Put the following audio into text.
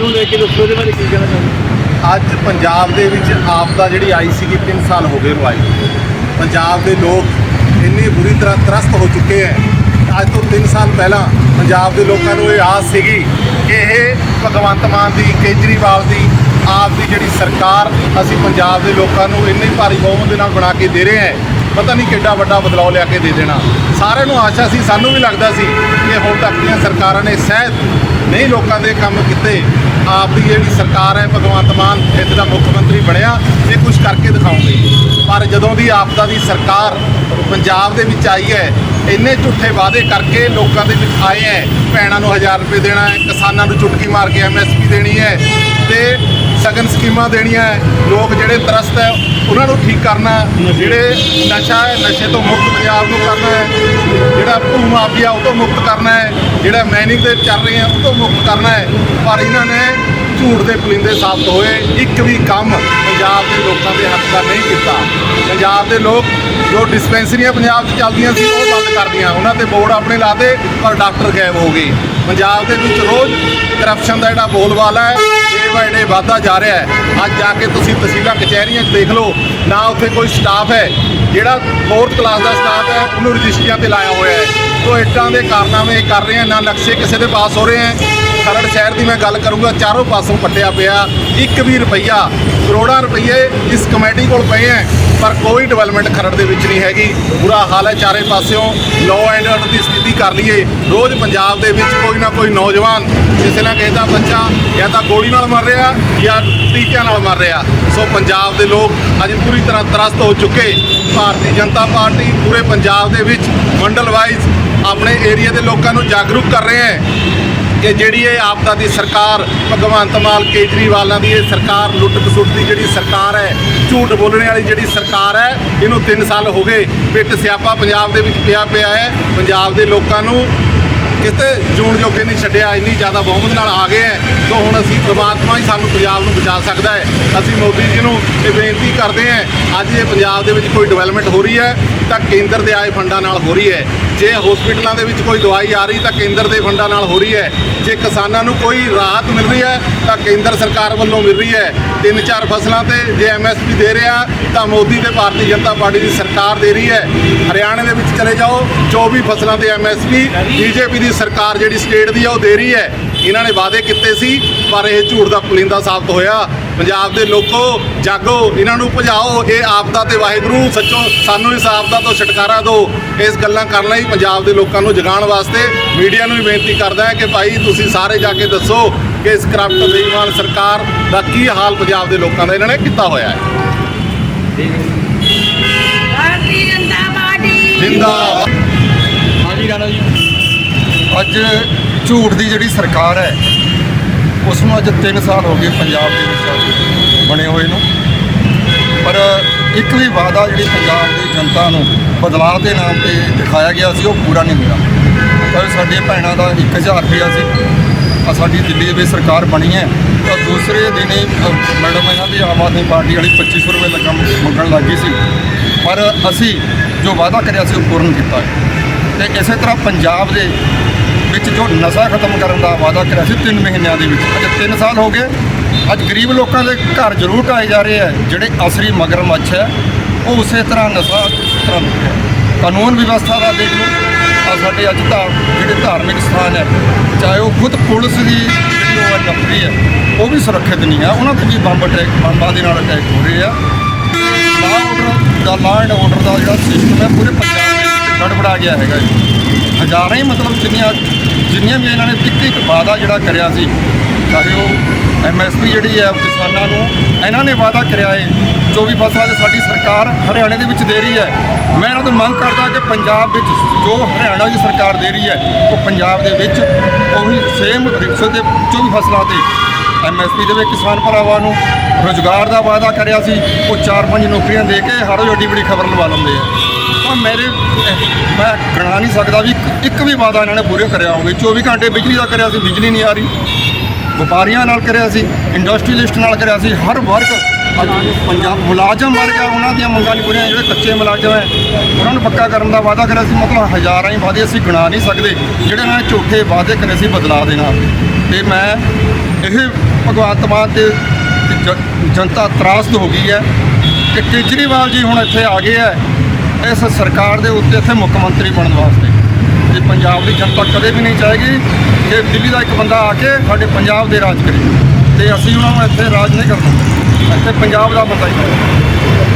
ਨੂੰ ਲੈ ਕੇ ਦੱਸੋ ਇਹਦੇ ਬਾਰੇ ਕੀ ਕਹਿਣਾ ਚਾਹੁੰਦੇ ਅੱਜ ਪੰਜਾਬ ਦੇ ਵਿੱਚ ਆਪਦਾ ਜਿਹੜੀ ਆਈ ਸੀਗੀ 3 ਸਾਲ ਹੋ ਗਏ ਨੂੰ। ਆਈ ਪੰਜਾਬ ਦੇ ਲੋਕ ਇੰਨੀ ਬੁਰੀ ਤਰ੍ਹਾਂ ਤਰਸਤ ਹੋ ਚੁੱਕੇ ਹੈ ਅੱਜ ਤੋਂ 3 ਸਾਲ ਪਹਿਲਾਂ ਪੰਜਾਬ ਦੇ ਲੋਕਾਂ ਨੂੰ ਇਹ ਆਸ ਸੀਗੀ ਕਿ ਇਹ ਭਗਵੰਤ ਮਾਨ ਦੀ, ਕੇਜਰੀਵਾਲ ਦੀ, ਆਪ ਦੀ ਜਿਹੜੀ ਸਰਕਾਰ ਅਸੀਂ ਪੰਜਾਬ ਦੇ ਲੋਕਾਂ ਨੂੰ ਇੰਨੀ ਭਾਰੀ ਬਹੁਮਤ ਦੇ ਨਾਲ ਬਣਾ ਕੇ ਦੇ ਰਹੇ ਹੈ ਪਤਾ ਨਹੀਂ ਕਿੱਡਾ ਵੱਡਾ ਬਦਲਾਅ ਲਿਆ ਕੇ ਦੇ ਦੇਣਾ। ਸਾਰਿਆਂ ਨੂੰ ਆਸ਼ਾ ਸੀ, ਸਾਨੂੰ ਵੀ ਲੱਗਦਾ ਸੀ ਕਿ ਹੁਣ ਤੱਕ ਦੀਆਂ ਸਰਕਾਰਾਂ ਨੇ ਸਹਿਤ ਨਹੀਂ ਲੋਕਾਂ ਦੇ ਕੰਮ ਕੀਤੇ। ਆਪ ਦੀ ਜਿਹੜੀ ਸਰਕਾਰ ਹੈ, ਭਗਵੰਤ ਮਾਨ ਇੱਥੇ ਦਾ ਮੁੱਖ ਮੰਤਰੀ ਬਣਿਆ, ਇਹ ਕੁਝ ਕਰਕੇ ਦਿਖਾਉਂਗੇ ਪਰ ਜਦੋਂ ਦੀ ਆਪਦਾ ਦੀ ਸਰਕਾਰ ਪੰਜਾਬ ਦੇ ਵਿੱਚ ਆਈ ਹੈ, ਇੰਨੇ ਝੂਠੇ ਵਾਅਦੇ ਕਰਕੇ ਲੋਕਾਂ ਦੇ ਵਿੱਚ ਆਏ ਹੈ। ਭੈਣਾਂ ਨੂੰ 1000 ਰੁਪਏ ਦੇਣਾ ਹੈ, ਕਿਸਾਨਾਂ ਨੂੰ ਚੁਟਕੀ ਮਾਰ ਕੇ ਐਮਐਸਪੀ ਦੇਣੀ ਹੈ। ਤੇ ਸਗਨ ਸਕੀਮਾਂ ਦੇਣੀਆਂ ਹੈ, ਲੋਕ ਜਿਹੜੇ ਤਰਸਤ ਹੈ, ਉਹਨਾਂ ਨੂੰ ਠੀਕ ਕਰਨਾ ਜਿਹੜੇ ਨਸ਼ਾ ਹੈ, ਨਸ਼ੇ ਤੋਂ ਮੁਕਤ ਪੰਜਾਬ ਨੂੰ ਕਰਨਾ ਹੈ, ਜਿਹੜਾ ਭੂ ਮਾਫੀਆ ਉਹ ਤੋਂ ਮੁਕਤ ਕਰਨਾ ਹੈ, ਜਿਹੜਾ ਮੈਨਿੰਗ ਦੇ ਚੱਲ ਰਹੇ ਆ ਉਹ ਤੋਂ ਮੁਕਤ ਕਰਨਾ ਹੈ। ਪਰ ਇਹਨਾਂ ਨੇ ਝੂਠ ਦੇ ਪੁਲਿੰਦੇ ਸਾਬਤ ਹੋਏ, ਇੱਕ ਵੀ ਕੰਮ ਪੰਜਾਬ ਦੇ ਲੋਕਾਂ ਦੇ ਹੱਕ ਦਾ ਨਹੀਂ ਕੀਤਾ। ਪੰਜਾਬ ਦੇ ਲੋਕ ਜੋ ਡਿਸਪੈਂਸਰੀਆਂ ਪੰਜਾਬ 'ਚ ਚੱਲਦੀਆਂ ਸੀ, ਉਹ ਬੰਦ ਕਰਦੀਆਂ ਉਹਨਾਂ ਤੇ ਬੋਰਡ ਆਪਣੇ ਲਾਤੇ, ਪਰ ਡਾਕਟਰ ਗਾਇਬ ਹੋ ਗਏ। ਪੰਜਾਬ ਦੇ ਵਿੱਚ ਰੋਜ਼ ਕਰਪਸ਼ਨ ਦਾ ਜਿਹੜਾ ਬੋਲਬਾਲਾ ਹੈ ਬਾਏ ਡੇ ਵਾਧਾ ਜਾ ਰਿਹਾ ਹੈ। ਅੱਜ ਜਾ ਕੇ ਤੁਸੀਂ ਤਹਿਸੀਲਾਂ, ਕਚਹਿਰੀਆਂ 'ਚ ਦੇਖ ਲਓ, ਨਾ ਉੱਥੇ ਕੋਈ ਸਟਾਫ ਹੈ। ਜਿਹੜਾ ਫੋਰਥ ਕਲਾਸ ਦਾ ਸਟਾਫ ਹੈ, ਉਹਨੂੰ ਰਜਿਸਟਰੀਆਂ ਤੇ ਲਾਇਆ ਹੋਇਆ ਹੈ। ਤੋ ਇੱਟਾਂ ਦੇ ਕਾਰਨਾਮੇ ਇਹ ਕਰ ਰਹੇ ਆ ਨਾ ਨਕਸ਼ੇ ਕਿਸੇ ਦੇ ਪਾਸ ਹੋ ਰਹੇ ਹੈ ਖਰੜ ਸ਼ਹਿਰ ਦੀ ਮੈਂ ਗੱਲ ਕਰੂੰਗਾ, ਚਾਰੋਂ ਪਾਸੋਂ ਪੱਟਿਆ ਪਿਆ, ਇੱਕ ਵੀ ਰੁਪਈਆ, ਕਰੋੜਾਂ ਰੁਪਈਏ ਇਸ ਕਮੇਟੀ ਕੋਲ ਪਏ ਹੈ ਪਰ ਕੋਈ ਡਿਵੈਲਪਮੈਂਟ ਖਰੜ ਦੇ ਵਿੱਚ ਨਹੀਂ ਹੈਗੀ। ਬੁਰਾ ਹਾਲ ਹੈ, ਚਾਰੇ ਪਾਸਿਓਂ ਲਾਅ ਐਂਡ ਆਰਡਰ ਦੀ ਸਥਿਤੀ ਕਰ ਲਈਏ। ਰੋਜ਼ ਪੰਜਾਬ ਦੇ ਵਿੱਚ ਕੋਈ ਨਾ ਕੋਈ ਨੌਜਵਾਨ, ਕਿਸੇ ਨਾ ਕਿਸੇ ਦਾ ਬੱਚਾ ਜਾਂ ਤਾਂ ਗੋਲੀ ਨਾਲ ਮਰ ਰਿਹਾ ਜਾਂ ਟੀਕਿਆਂ ਨਾਲ ਮਰ ਰਿਹਾ। ਸੋ ਪੰਜਾਬ ਦੇ ਲੋਕ ਅੱਜ ਪੂਰੀ ਤਰ੍ਹਾਂ ਤਰਸਤ ਹੋ ਚੁੱਕੇ। ਭਾਰਤੀ ਜਨਤਾ ਪਾਰਟੀ ਪੂਰੇ ਪੰਜਾਬ ਦੇ ਵਿੱਚ ਮੰਡਲ ਵਾਈਜ਼ ਆਪਣੇ ਏਰੀਆ ਦੇ ਲੋਕਾਂ ਨੂੰ ਜਾਗਰੂਕ ਕਰ ਰਹੇ ਹੈ ਕਿ ਜਿਹੜੀ ਇਹ ਆਪਦਾ ਦੀ ਸਰਕਾਰ, ਭਗਵੰਤ ਮਾਨ, ਕੇਜਰੀਵਾਲਾਂ ਦੀ ਇਹ ਸਰਕਾਰ, ਲੁੱਟ ਖਸੁੱਟ ਦੀ ਜਿਹੜੀ ਸਰਕਾਰ ਹੈ, ਝੂਠ ਬੋਲਣ ਵਾਲੀ ਜਿਹੜੀ ਸਰਕਾਰ ਹੈ, ਇਹਨੂੰ 3 ਸਾਲ ਹੋ ਗਏ ਪਿੱਟ ਸਿਆਪਾ ਪੰਜਾਬ ਦੇ ਵਿੱਚ ਪਿਆ ਪਿਆ ਹੈ, ਪੰਜਾਬ ਦੇ ਲੋਕਾਂ ਨੂੰ ਕਿਤੇ ਜੂਣ ਜੋਗੇ ਨਹੀਂ ਛੱਡਿਆ, ਇੰਨੀ ਜ਼ਿਆਦਾ ਬਹੁਮਤ ਨਾਲ ਆ ਗਏ ਹੈ ਸੋ ਹੁਣ ਅਸੀਂ ਪ੍ਰਮਾਤਮਾ ਹੀ ਸਾਨੂੰ ਪੰਜਾਬ ਨੂੰ ਬਚਾ ਸਕਦਾ ਹੈ। ਅਸੀਂ ਮੋਦੀ ਜੀ ਨੂੰ ਇਹ ਬੇਨਤੀ ਕਰਦੇ ਹਾਂ, ਅੱਜ ਇਹ ਪੰਜਾਬ ਦੇ ਵਿੱਚ ਕੋਈ ਡਿਵੈਲਪਮੈਂਟ ਹੋ ਰਹੀ ਹੈ, ਤਾਂ ਕੇਂਦਰ ਦੇ ਆਏ ਫੰਡਾਂ ਨਾਲ ਹੋ ਰਹੀ ਹੈ। ਜੇ ਹਸਪੀਟਲਾਂ ਦੇ ਵਿੱਚ ਕੋਈ ਦਵਾਈ ਆ ਰਹੀ ਤਾਂ ਕੇਂਦਰ ਦੇ ਫੰਡਾਂ ਨਾਲ ਹੋ ਰਹੀ ਹੈ। ਜੇ ਕਿਸਾਨਾਂ ਨੂੰ ਕੋਈ ਰਾਹਤ ਮਿਲ ਰਹੀ ਹੈ ਤਾਂ ਕੇਂਦਰ ਸਰਕਾਰ ਵੱਲੋਂ ਮਿਲ ਰਹੀ ਹੈ। ਤਿੰਨ ਚਾਰ ਫਸਲਾਂ ਤੇ ਜੇ ਐਮਐਸਪੀ ਦੇ ਰਿਹਾ ਤਾਂ ਮੋਦੀ ਤੇ ਭਾਰਤੀ ਜਨਤਾ ਪਾਰਟੀ ਦੀ ਸਰਕਾਰ ਦੇ ਰਹੀ ਹੈ। ਹਰਿਆਣੇ ਦੇ ਵਿੱਚ ਚਲੇ ਜਾਓ 24 ਫਸਲਾਂ ਤੇ ਐਮਐਸਪੀ ਬੀਜੇਪੀ ਦੀ ਸਰਕਾਰ ਜਿਹੜੀ ਸਟੇਟ ਦੀ ਆ, ਉਹ ਦੇ ਰਹੀ ਹੈ। ਇਹਨਾਂ ਨੇ ਵਾਅਦੇ ਕੀਤੇ ਸੀ ਪਰ ਇਹ ਝੂਠ ਦਾ ਪੁਲਿੰਦਾ ਸਾਬਤ ਹੋਇਆ। ਪੰਜਾਬ ਦੇ ਲੋਕੋ ਜਾਗੋ ਇਹਨਾਂ ਨੂੰ ਭਜਾਓ ਇਹ ਆਪਦਾ ਤੇ ਵਾਹਿਗੁਰੂ ਸੱਚੋ ਸਾਨੂੰ ਇਸ ਆਪਦਾ ਤੋਂ ਛੁਟਕਾਰਾ ਦਿਓ। ਇਸ ਗੱਲਾਂ ਕਰਨ ਲਈ ਪੰਜਾਬ ਦੇ ਲੋਕਾਂ ਨੂੰ ਜਗਾਉਣ ਵਾਸਤੇ ਮੀਡੀਆ ਨੂੰ ਵੀ ਬੇਨਤੀ ਕਰਦਾ ਹੈ ਕਿ ਭਾਈ ਤੁਸੀਂ ਸਾਰੇ ਜਾ ਕੇ ਦੱਸੋ ਕਿ ਇਸ ਕਰਪਟ ਬੇਈਮਾਨ ਸਰਕਾਰ ਦਾ ਕੀ ਹਾਲ ਪੰਜਾਬ ਦੇ ਲੋਕਾਂ ਦਾ ਇਹਨਾਂ ਨੇ ਕੀਤਾ ਹੋਇਆ ਹੈ। ਭਾਰਤੀ ਜਨਤਾ ਪਾਰਟੀ। ਜਿੰਦਾਬਾਦ। ਹਾਂਜੀ ਰਾਣਾ ਜੀ। ਅੱਜ ਝੂਠ ਦੀ ਜਿਹੜੀ ਸਰਕਾਰ ਹੈ ਉਸ ਨੂੰ ਅੱਜ 3 ਸਾਲ ਹੋ ਗਏ ਪੰਜਾਬ ਦੇ ਵਿੱਚ ਬਣੇ ਹੋਏ ਨੂੰ। ਪਰ ਇੱਕ ਵੀ ਵਾਅਦਾ ਜਿਹੜੀ ਪੰਜਾਬ ਦੀ ਜਨਤਾ ਨੂੰ ਬਦਲਾਅ ਦੇ ਨਾਮ ਤੇ ਦਿਖਾਇਆ ਗਿਆ ਸੀ, ਉਹ ਪੂਰਾ ਨਹੀਂ ਹੋਇਆ। ਪਰ ਸਾਡੀਆਂ ਭੈਣਾਂ ਦਾ 1000 ਰੁਪਇਆ ਸੀ। ਆ ਸਾਡੀ ਦਿੱਲੀ ਦੇ ਵਿੱਚ ਸਰਕਾਰ ਬਣੀ ਹੈ, ਤਾਂ ਦੂਸਰੇ ਦਿਨ ਹੀ ਮੈਡਮ ਇਹਨਾਂ ਦੀ ਆਮ ਆਦਮੀ ਪਾਰਟੀ ਵਾਲੀ 2500 ਰੁਪਏ ਲੱਗਾ ਮੰਗਣ ਲੱਗੀ ਸੀ। ਪਰ ਅਸੀਂ ਜੋ ਵਾਅਦਾ ਕਰਿਆ ਸੀ, ਉਹ ਪੂਰਨ ਕੀਤਾ ਹੈ। ਤੇ ਇਸੇ ਤਰ੍ਹਾਂ ਪੰਜਾਬ ਦੇ ਵਿੱਚ ਜੋ ਨਸ਼ਾ ਖਤਮ ਕਰਨ ਦਾ ਵਾਅਦਾ ਕਰਿਆ ਸੀ 3 ਮਹੀਨਿਆਂ ਦੇ ਵਿੱਚ। ਅੱਜ 3 ਸਾਲ ਹੋ ਗਏ। ਅੱਜ ਗਰੀਬ ਲੋਕਾਂ ਦੇ ਘਰ ਜ਼ਰੂਰ ਢਾਏ ਜਾ ਰਹੇ ਹੈ ਜਿਹੜੇ ਅਸਲੀ ਮਗਰਮੱਛ ਹੈ, ਉਹ ਉਸੇ ਤਰ੍ਹਾਂ ਨਸ਼ਾ ਤਰ੍ਹਾਂ ਕਾਨੂੰਨ ਵਿਵਸਥਾ ਦਾ ਦੇਖ ਲਓ। ਆ ਸਾਡੇ ਅੱਜ ਤਾਂ ਜਿਹੜੇ ਧਾਰਮਿਕ ਸਥਾਨ ਹੈ, ਚਾਹੇ ਉਹ ਖੁਦ ਪੁਲਿਸ ਦੀ ਜਿਹੜੀ ਉਹ ਹੈ ਨਫਰੀ ਹੈ, ਉਹ ਵੀ ਸੁਰੱਖਿਅਤ ਨਹੀਂ ਹੈ। ਉਹਨਾਂ ਤੇ ਵੀ ਬੰਬ ਅਟੈਕ ਬੰਬਾਂ ਦੇ ਨਾਲ ਅਟੈਕ ਹੋ ਰਹੇ ਆ। ਲਾਅ ਆਰਡਰ ਦਾ ਲਾਅ ਐਂਡ ਆਰਡਰ ਦਾ ਜਿਹੜਾ ਸਿਸਟਮ ਹੈ, ਪੂਰੇ ਪੰਜਾਬ ਦੇ ਵਿੱਚ ਗੜਬੜਾ ਗਿਆ ਹੈਗਾ ਜੀ। ਹਜ਼ਾਰਾਂ ਹੀ ਮਤਲਬ ਜਿੰਨੀਆਂ ਜਿੰਨੀਆਂ ਵੀ ਇਹਨਾਂ ਨੇ ਇੱਕ ਇੱਕ ਵਾਅਦਾ ਜਿਹੜਾ ਕਰਿਆ ਸੀ, ਚਾਹੇ ਉਹ ਐਮਐਸਪੀ ਜਿਹੜੀ ਹੈ, ਕਿਸਾਨਾਂ ਨੂੰ ਇਹਨਾਂ ਨੇ ਵਾਅਦਾ ਕਰਿਆ ਹੈ 24 ਫਸਲਾਂ ਦੇ ਸਾਡੀ ਸਰਕਾਰ ਹਰਿਆਣੇ ਦੇ ਵਿੱਚ ਦੇ ਰਹੀ ਹੈ। ਮੈਂ ਇਹਨਾਂ ਤੋਂ ਮੰਗ ਕਰਦਾ ਕਿ ਪੰਜਾਬ ਵਿੱਚ ਜੋ ਹਰਿਆਣਾ ਦੀ ਸਰਕਾਰ ਦੇ ਰਹੀ ਹੈ, ਉਹ ਪੰਜਾਬ ਦੇ ਵਿੱਚ ਉਹੀ ਸੇਮ ਰਿਕਸ਼ੇ ਦੇ 24 ਫਸਲਾਂ ਤੇ ਐਮਐਸਪੀ ਦੇ ਵਿੱਚ ਕਿਸਾਨ ਭਰਾਵਾਂ ਨੂੰ ਰੋਜ਼ਗਾਰ ਦਾ ਵਾਅਦਾ ਕਰਿਆ ਸੀ, ਉਹ ਚਾਰ ਪੰਜ ਨੌਕਰੀਆਂ ਦੇ ਕੇ ਹਰ ਰੋਜ਼ ਏਡੀ ਬੜੀ ਖਬਰ ਲਵਾ ਲੈਂਦੇ ਆ। ਤਾਂ ਮੇਰੇ, ਮੈਂ ਗਣਾ ਨਹੀਂ ਸਕਦਾ ਵੀ ਇੱਕ- ਵੀ ਵਾਅਦਾ ਇਹਨਾਂ ਨੇ ਪੂਰੇ ਕਰਿਆ ਹੋਵੇ। 24 ਘੰਟੇ ਬਿਜਲੀ ਦਾ ਕਰਿਆ ਸੀ, ਬਿਜਲੀ ਨਹੀਂ ਆ ਰਹੀ। ਵਪਾਰੀਆਂ ਨਾਲ ਕਰਿਆ ਸੀ ਇੰਡਸਟਰੀਲਿਸਟ ਨਾਲ ਕਰਿਆ ਸੀ, ਹਰ ਵਰਗ ਪੰਜਾਬ ਮੁਲਾਜ਼ਮ ਵਰਗਾ ਉਹਨਾਂ ਦੀਆਂ ਮੰਗਾਂ ਨਹੀਂ ਪੂਰੀਆਂ, ਜਿਹੜੇ ਕੱਚੇ ਮੁਲਾਜ਼ਮ ਹੈ, ਉਹਨਾਂ ਨੂੰ ਪੱਕਾ ਕਰਨ ਦਾ ਵਾਅਦਾ ਕਰਿਆ ਸੀ। ਮਤਲਬ ਹਜ਼ਾਰਾਂ ਹੀ ਵਾਅਦੇ ਅਸੀਂ ਗਿਣਾ ਨਹੀਂ ਸਕਦੇ, ਜਿਹੜੇ ਇਹਨਾਂ ਨੇ ਝੂਠੇ ਵਾਅਦੇ ਕਰੇ ਸੀ ਬਦਲਾ ਦੇਣਾ। ਨਾਲ ਤੇ ਮੈਂ ਇਹ ਭਗਵੰਤ ਮਾਨ ਤੇ ਜਨਤਾ ਤਰਾਸਦ ਹੋ ਗਈ ਹੈ ਕਿ ਕੇਜਰੀਵਾਲ ਜੀ ਹੁਣ ਇੱਥੇ ਆ ਗਏ ਹੈ। ਇਸ ਸਰਕਾਰ ਦੇ ਉੱਤੇ ਇੱਥੇ ਮੁੱਖ ਮੰਤਰੀ ਬਣਨ ਵਾਸਤੇ। ਤੇ ਪੰਜਾਬ ਦੀ ਜਨਤਾ ਕਦੇ ਵੀ ਨਹੀਂ ਚਾਹੇਗੀ ਕਿ ਦਿੱਲੀ ਦਾ ਇੱਕ ਬੰਦਾ ਆ ਕੇ ਸਾਡੇ ਪੰਜਾਬ ਦੇ ਰਾਜ ਕਰੇ। ਤੇ ਅਸੀਂ ਉਹਨਾਂ ਨੂੰ ਇੱਥੇ ਰਾਜ ਨਹੀਂ ਕਰਨਾ। ਇੱਥੇ ਪੰਜਾਬ ਦਾ ਬੰਦਾ ਹੀ ਕਰਨਾ